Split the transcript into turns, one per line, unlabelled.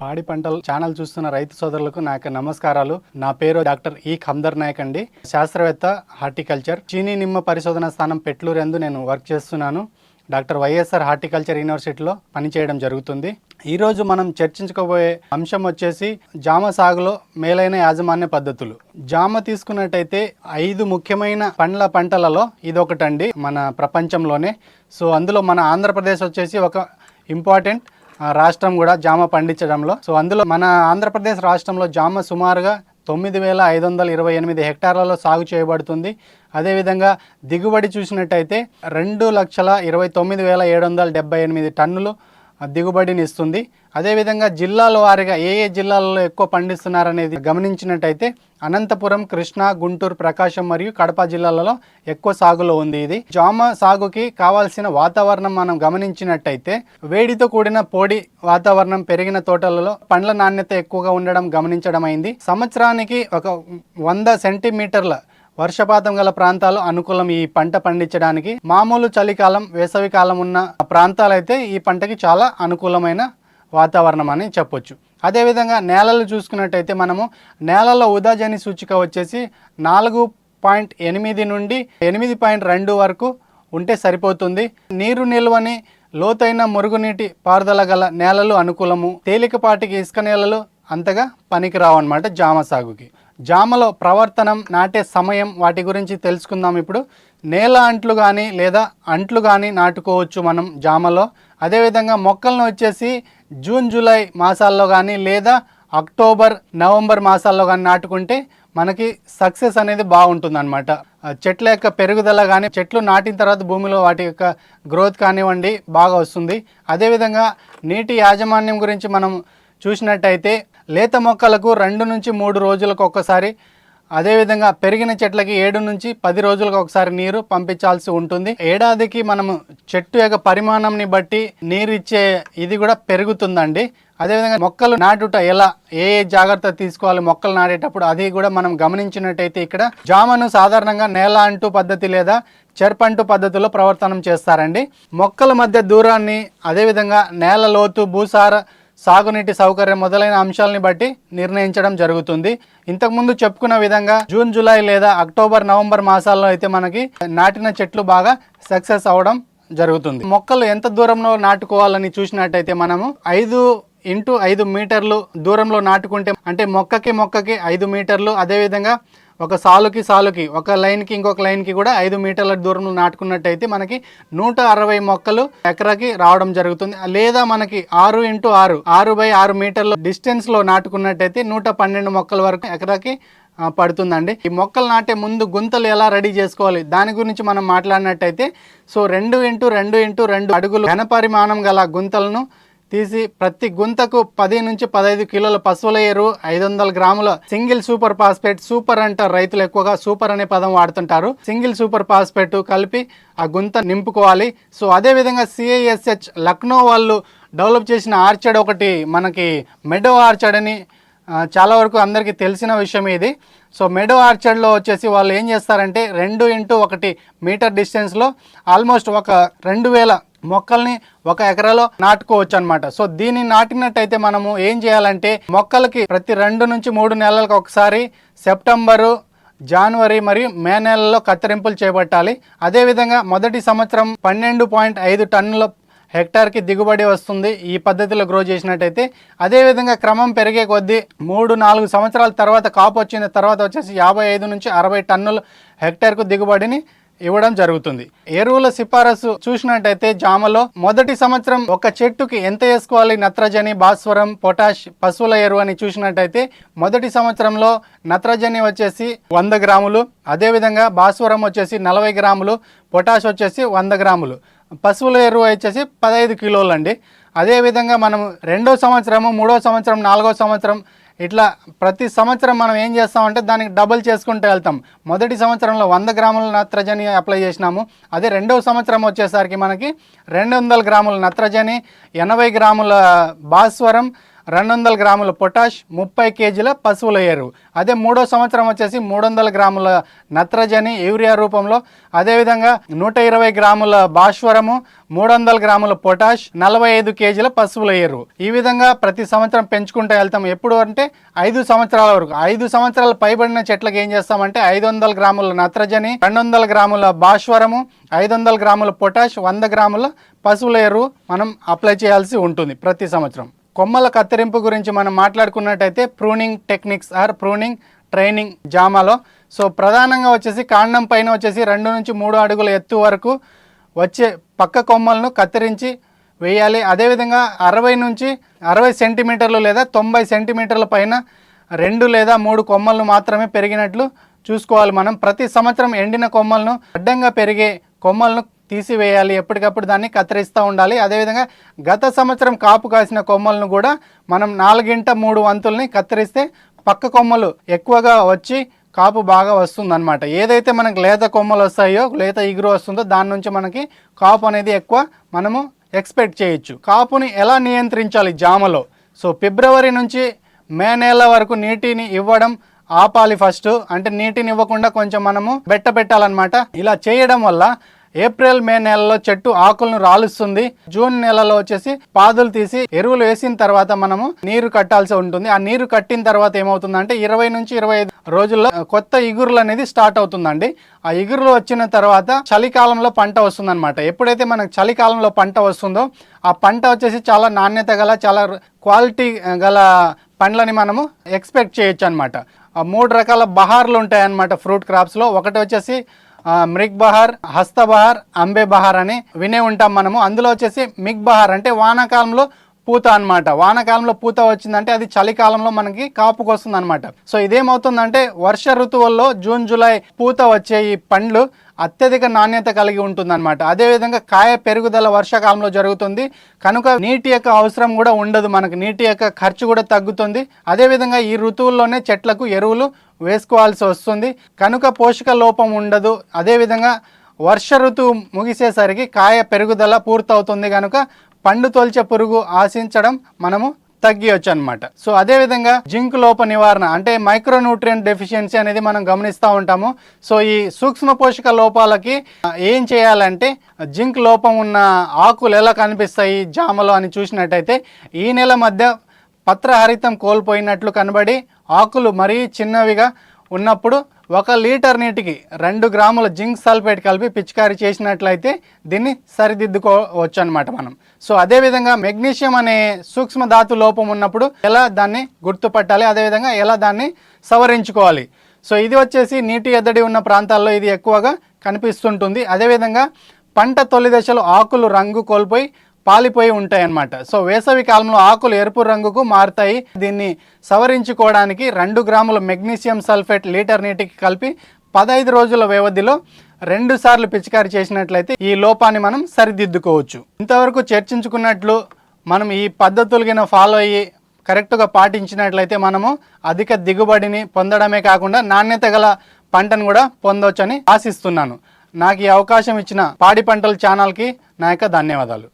పాడి పంటలు ఛానల్ చూస్తున్న రైతు సోదరులకు నా యొక్క నమస్కారాలు. నా పేరు డాక్టర్ ఈ ఖమ్దర్ నాయక్ అండి. శాస్త్రవేత్త హార్టికల్చర్. చీనీ నిమ్మ పరిశోధన స్థానం పెట్లూరు ఎందు నేను వర్క్ చేస్తున్నాను. డాక్టర్ వైఎస్ఆర్ హార్టికల్చర్ యూనివర్సిటీలో పనిచేయడం జరుగుతుంది. ఈరోజు మనం చర్చించుకోబోయే అంశం వచ్చేసి జామ సాగులో మేలైన యాజమాన్య పద్ధతులు. జామ తీసుకున్నట్టయితే ఐదు ముఖ్యమైన పండ్ల పంటలలో ఇదొకటండి మన ప్రపంచంలోనే. సో అందులో మన ఆంధ్రప్రదేశ్ వచ్చేసి ఒక ఇంపార్టెంట్ రాష్ట్రం కూడా జామ పండించడంలో. సో అందులో మన ఆంధ్రప్రదేశ్ రాష్ట్రంలో జామ సుమారుగా తొమ్మిది వేల ఐదు వందల ఇరవై ఎనిమిది హెక్టార్లలో సాగు చేయబడుతుంది. అదేవిధంగా దిగుబడి చూసినట్టయితే రెండు లక్షల ఇరవై తొమ్మిది వేల ఏడు వందల డెబ్బై ఎనిమిది టన్నులు దిగుబడిని ఇస్తుంది. అదేవిధంగా జిల్లాల వారీగా ఏ ఏ జిల్లాలలో ఎక్కువ పండిస్తున్నారనేది గమనించినట్టయితే అనంతపురం కృష్ణా గుంటూరు ప్రకాశం మరియు కడప జిల్లాలలో ఎక్కువ సాగులో ఉంది ఇది. జామ సాగుకి కావాల్సిన వాతావరణం మనం గమనించినట్టయితే వేడితో కూడిన పొడి వాతావరణం పెరిగిన తోటలలో పండ్ల నాణ్యత ఎక్కువగా ఉండడం గమనించడం అయింది సంవత్సరానికి ఒక వంద సెంటీమీటర్ల వర్షపాతం గల ప్రాంతాలు అనుకూలం ఈ పంట పండించడానికి. మామూలు చలికాలం వేసవి కాలం ఉన్న ప్రాంతాలైతే ఈ పంటకి చాలా అనుకూలమైన వాతావరణం అని చెప్పొచ్చు. అదేవిధంగా నేలలు చూసుకున్నట్టయితే మనము నేలలో ఉదాజని సూచిక వచ్చేసి నాలుగు పాయింట్ ఎనిమిది నుండి ఎనిమిది పాయింట్ రెండు వరకు ఉంటే సరిపోతుంది. నీరు నిల్వని లోతైన మురుగునీటి పారుదల గల నేలలు అనుకూలము. తేలికపాటికి ఇసుక నేలలు అంతగా పనికిరావు అనమాట జామ సాగుకి. జామలో ప్రవర్తనం నాటే సమయం వాటి గురించి తెలుసుకుందాం ఇప్పుడు. నేల అంట్లు కానీ లేదా అంట్లు కానీ నాటుకోవచ్చు మనం జామలో. అదేవిధంగా మొక్కలను వచ్చేసి జూన్ జూలై మాసాల్లో కానీ లేదా అక్టోబర్ నవంబర్ మాసాల్లో కానీ నాటుకుంటే మనకి సక్సెస్ అనేది బాగుంటుంది అనమాట చెట్ల యొక్క పెరుగుదల కానీ చెట్లు నాటిన తర్వాత భూమిలో వాటి యొక్క గ్రోత్ కానివ్వండి బాగా వస్తుంది. అదేవిధంగా నీటి యాజమాన్యం గురించి మనం చూసినట్టయితే లేత మొక్కలకు రెండు నుంచి మూడు రోజులకు ఒక్కసారి అదేవిధంగా పెరిగిన చెట్లకి ఏడు నుంచి పది రోజులకు ఒకసారి నీరు పంపించాల్సి ఉంటుంది. ఏడాదికి మనము చెట్టు యొక్క పరిమాణంని బట్టి నీరు ఇచ్చే ఇది కూడా పెరుగుతుందండి. అదేవిధంగా మొక్కలు నాటుట ఎలా ఏ ఏ జాగ్రత్త తీసుకోవాలి మొక్కలు నాటేటప్పుడు అది కూడా మనం గమనించినట్టయితే ఇక్కడ జామను సాధారణంగా నేల అంటూ పద్ధతి లేదా చెర్పంటు పద్ధతిలో ప్రవర్తనం చేస్తారండి. మొక్కల మధ్య దూరాన్ని అదేవిధంగా నేల లోతు భూసార సాగునీటి సౌకర్యం మొదలైన అంశాలని బట్టి నిర్ణయించడం జరుగుతుంది. ఇంతకుముందు చెప్పుకున్న విధంగా జూన్ జూలై లేదా అక్టోబర్ నవంబర్ మాసాల్లో అయితే మనకి నాటిన చెట్లు బాగా సక్సెస్ అవడం జరుగుతుంది. మొక్కలు ఎంత దూరంలో నాటుకోవాలని చూసినట్టయితే మనము ఐదు ఇంటూ ఐదు మీటర్లు దూరంలో నాటుకుంటే అంటే మొక్కకి మొక్కకి ఐదు మీటర్లు అదేవిధంగా ఒక సాలుకి సాలుకి ఒక లైన్కి ఇంకొక లైన్కి కూడా ఐదు మీటర్ల దూరంలో నాటుకున్నట్టయితే మనకి నూట అరవై మొక్కలు ఎకరాకి రావడం జరుగుతుంది. లేదా మనకి ఆరు ఇంటూ ఆరు ఆరు బై ఆరు మీటర్ల డిస్టెన్స్లో నాటుకున్నట్టయితే నూట పన్నెండు మొక్కల వరకు ఎకరాకి పడుతుందండి. ఈ మొక్కలు నాటే ముందు గుంతలు ఎలా రెడీ చేసుకోవాలి? దాని గురించి మనం మాట్లాడినట్టయితే సో రెండు ఇంటూ రెండు ఇంటూ రెండు అడుగులు ఘనపరిమాణం గల గుంతలను తీసి ప్రతి గుంతకు పది నుంచి పదహైదు కిలోల పశువుల ఎరువు ఐదు వందల గ్రాముల సింగిల్ సూపర్ ఫాస్ఫేట్ సూపర్ అంటారు రైతులు ఎక్కువగా సూపర్ అనే పదం వాడుతుంటారు. సింగిల్ సూపర్ ఫాస్ఫేట్ కలిపి ఆ గుంత నింపుకోవాలి. సో అదే విధంగా సిఐఎస్హెచ్ లక్నో వాళ్ళు డెవలప్ చేసిన ఆర్చడ్ ఒకటి మనకి మెడో ఆర్చడ్ అని చాలా వరకు అందరికీ తెలిసిన విషయం ఇది. సో మెడో ఆర్చర్డ్లో వచ్చేసి వాళ్ళు ఏం చేస్తారంటే రెండు ఇంటూ ఒకటి మీటర్ డిస్టెన్స్లో ఆల్మోస్ట్ ఒక రెండు వేల మొక్కల్ని ఒక ఎకరాలో నాటుకోవచ్చు అనమాట సో దీన్ని నాటినట్టయితే మనము ఏం చేయాలంటే మొక్కలకి ప్రతి రెండు నుంచి మూడు నెలలకు ఒకసారి సెప్టెంబరు జనవరి మరియు మే నెలలో కత్తిరింపులు చేపట్టాలి. అదేవిధంగా మొదటి సంవత్సరం పన్నెండు పాయింట్ ఐదు టన్నుల హెక్టార్కి దిగుబడి వస్తుంది ఈ పద్ధతిలో గ్రో చేసినట్టయితే. అదేవిధంగా క్రమం పెరిగే కొద్దీ మూడు నాలుగు సంవత్సరాల తర్వాత కాపు వచ్చిన తర్వాత వచ్చేసి యాభై ఐదు నుంచి అరవై టన్నుల హెక్టార్కు దిగుబడిని ఇవ్వడం జరుగుతుంది. ఎరువుల సిఫారసు చూసినట్టయితే జామలో మొదటి సంవత్సరం ఒక చెట్టుకి ఎంత వేసుకోవాలి? నత్రజని భాస్వరం పొటాష్ పశువుల ఎరువు అని చూసినట్టయితే మొదటి సంవత్సరంలో నత్రజని వచ్చేసి వంద గ్రాములు అదేవిధంగా భాస్వరం వచ్చేసి నలభై గ్రాములు పొటాష్ వచ్చేసి వంద గ్రాములు. పశువుల ఎరువు వచ్చేసి పదహైదు కిలోలు అండి అదేవిధంగా మనం రెండో సంవత్సరము మూడో సంవత్సరం నాలుగో సంవత్సరం ఇట్లా ప్రతి సంవత్సరం మనం ఏం చేస్తామంటే దానికి డబుల్ చేసుకుంటూ వెళ్తాం. మొదటి సంవత్సరంలో వంద గ్రాముల నత్రజని అప్లై చేసినాము. అదే రెండవ సంవత్సరం వచ్చేసరికి మనకి రెండు వందల గ్రాముల నత్రజని ఎనభై గ్రాముల భాస్వరం రెండు వందల గ్రాముల పొటాష్ ముప్పై కేజీల పశువుల ఎరువు. అదే మూడో సంవత్సరం వచ్చేసి మూడు వందల గ్రాముల నత్రజని యూరియా రూపంలో. అదేవిధంగా నూట ఇరవై గ్రాముల భాస్వరము మూడు వందల గ్రాముల పొటాష్ నలభై ఐదు కేజీల పశువుల ఎరువు. ఈ విధంగా ప్రతి సంవత్సరం పెంచుకుంటూ వెళ్తాం ఎప్పుడు అంటే ఐదు సంవత్సరాల వరకు. ఐదు సంవత్సరాలు పైబడిన చెట్లకు ఏం చేస్తామంటే ఐదు వందల గ్రాముల నత్రజని రెండు వందల గ్రాముల భాస్వరము ఐదు వందల గ్రాముల పొటాష్ వంద గ్రాముల పశువుల ఎరువు మనం అప్లై చేయాల్సి ఉంటుంది ప్రతి సంవత్సరం. కొమ్మల కత్తిరింపు గురించి మనం మాట్లాడుకున్నట్టయితే pruning techniques or pruning training జామాలో. So ప్రధానంగా వచ్చేసి కాండం పైన వచ్చేసి రెండు నుంచి మూడు అడుగుల ఎత్తు వరకు వచ్చే పక్క కొమ్మలను కత్తిరించి వేయాలి. అదేవిధంగా అరవై నుంచి అరవై సెంటీమీటర్లు లేదా తొంభై సెంటీమీటర్ల పైన రెండు లేదా మూడు కొమ్మలను మాత్రమే పెరిగినట్లు చూసుకోవాలి మనం. ప్రతి సంవత్సరం ఎండిన కొమ్మలను అడ్డంగా పెరిగే కొమ్మలను తీసివేయాలి. ఎప్పటికప్పుడు దాన్ని కత్తిరిస్తూ ఉండాలి. అదేవిధంగా గత సంవత్సరం కాపు కాసిన కొమ్మలను కూడా మనం నాలుగింట మూడు వంతుల్ని కత్తిరిస్తే పక్క కొమ్మలు ఎక్కువగా వచ్చి కాపు బాగా వస్తుందన్నమాట. ఏదైతే మనకు లేత కొమ్మలు వస్తాయో లేత ఇగురు వస్తుందో దాని నుంచి మనకి కాపు అనేది ఎక్కువ మనము ఎక్స్పెక్ట్ చేయొచ్చు. కాపుని ఎలా నియంత్రించాలి జామలో? సో ఫిబ్రవరి నుంచి మే నెల వరకు నీటిని ఇవ్వడం ఆపాలి ఫస్ట్. అంటే నీటిని ఇవ్వకుండా కొంచెం మనము బెట్ట పెట్టాలన్నమాట. ఇలా చేయడం వల్ల ఏప్రిల్ మే నెలలో చెట్టు ఆకులను రాలుస్తుంది. జూన్ నెలలో వచ్చేసి పాదులు తీసి ఎరువులు వేసిన తర్వాత మనము నీరు కట్టాల్సి ఉంటుంది. ఆ నీరు కట్టిన తర్వాత ఏమవుతుందంటే ఇరవై నుంచి ఇరవై ఐదు రోజుల్లో కొత్త ఇగురులు అనేది స్టార్ట్ అవుతుందండి. ఆ ఇగురులు వచ్చిన తర్వాత చలికాలంలో పంట వస్తుందన్నమాట. ఎప్పుడైతే మనకు చలికాలంలో పంట వస్తుందో ఆ పంట వచ్చేసి చాలా నాణ్యత గల చాలా క్వాలిటీ గల పండ్లని మనము ఎక్స్పెక్ట్ చేయొచ్చు అనమాట మూడు రకాల బహార్లు ఉంటాయన్నమాట ఫ్రూట్ క్రాప్స్లో. ఒకటి వచ్చేసి మృగ్ బహార్ హస్త బహార్ అంబే బహార్ అని వినే ఉంటాం మనము. అందులో వచ్చేసి మిగ్ బహార్ అంటే వానాకాలంలో పూత అన్నమాట. వానాకాలంలో పూత వచ్చిందంటే అది చలికాలంలో మనకి కాపుకు వస్తుంది అనమాట సో ఇదేమవుతుందంటే వర్ష ఋతువుల్లో జూన్ జూలై పూత వచ్చే ఈ పండ్లు అత్యధిక నాణ్యత కలిగి ఉంటుందన్నమాట. అదేవిధంగా కాయ పెరుగుదల వర్షాకాలంలో జరుగుతుంది. కనుక నీటి యొక్క అవసరం కూడా ఉండదు మనకు. నీటి యొక్క ఖర్చు కూడా తగ్గుతుంది. అదేవిధంగా ఈ ఋతువుల్లోనే చెట్లకు ఎరువులు వేసుకోవాల్సి వస్తుంది. కనుక పోషక లోపం ఉండదు. అదేవిధంగా వర్ష ఋతువు ముగిసేసరికి కాయ పెరుగుదల పూర్తవుతుంది కనుక పండు తొలిచే పురుగు ఆశించడం మనము తగ్గియొచ్చు అనమాట సో అదేవిధంగా జింక్ లోప నివారణ అంటే మైక్రోన్యూట్రియంట్ డెఫిషియన్సీ అనేది మనం గమనిస్తూ ఉంటాము. సో ఈ సూక్ష్మ పోషక లోపాలకి ఏం చేయాలంటే జింక్ లోపం ఉన్న ఆకులు ఎలా కనిపిస్తాయి జామలో అని చూసినట్టయితే ఈ నెల మధ్య పత్రహరితం కోల్పోయినట్లు కనబడి ఆకులు మరీ చిన్నవిగా ఉన్నప్పుడు ఒక లీటర్ నీటికి రెండు గ్రాముల జింక్ సల్ఫేట్ కలిపి పిచికారీ చేసినట్లయితే దీన్ని సరిదిద్దుకోవచ్చు అనమాట మనం. సో అదేవిధంగా మెగ్నీషియం అనే సూక్ష్మ ధాతు లోపం ఉన్నప్పుడు ఎలా దాన్ని గుర్తుపట్టాలి అదేవిధంగా ఎలా దాన్ని సవరించుకోవాలి. సో ఇది వచ్చేసి నీటి ఎద్దడి ఉన్న ప్రాంతాల్లో ఇది ఎక్కువగా కనిపిస్తుంటుంది. అదేవిధంగా పంట తొలి దశలో ఆకులు రంగు కోల్పోయి పాలిపోయి ఉంటాయి అన్నమాట సో వేసవి కాలంలో ఆకులు ఎరుపు రంగుకు మారుతాయి. దీన్ని సవరించుకోవడానికి రెండు గ్రాముల మెగ్నీషియం సల్ఫేట్ లీటర్ నీటికి కలిపి పదహైదు రోజుల వ్యవధిలో రెండు సార్లు పిచికారి చేసినట్లయితే ఈ లోపాన్ని మనం సరిదిద్దుకోవచ్చు. ఇంతవరకు చర్చించుకున్నట్లు మనం ఈ పద్ధతులు ఫాలో అయ్యి కరెక్ట్గా పాటించినట్లయితే మనము అధిక దిగుబడిని పొందడమే కాకుండా నాణ్యత గల పంటను కూడా పొందవచ్చని ఆశిస్తున్నాను. నాకు ఈ అవకాశం ఇచ్చిన పాడి పంటల ఛానల్కి నా యొక్క ధన్యవాదాలు.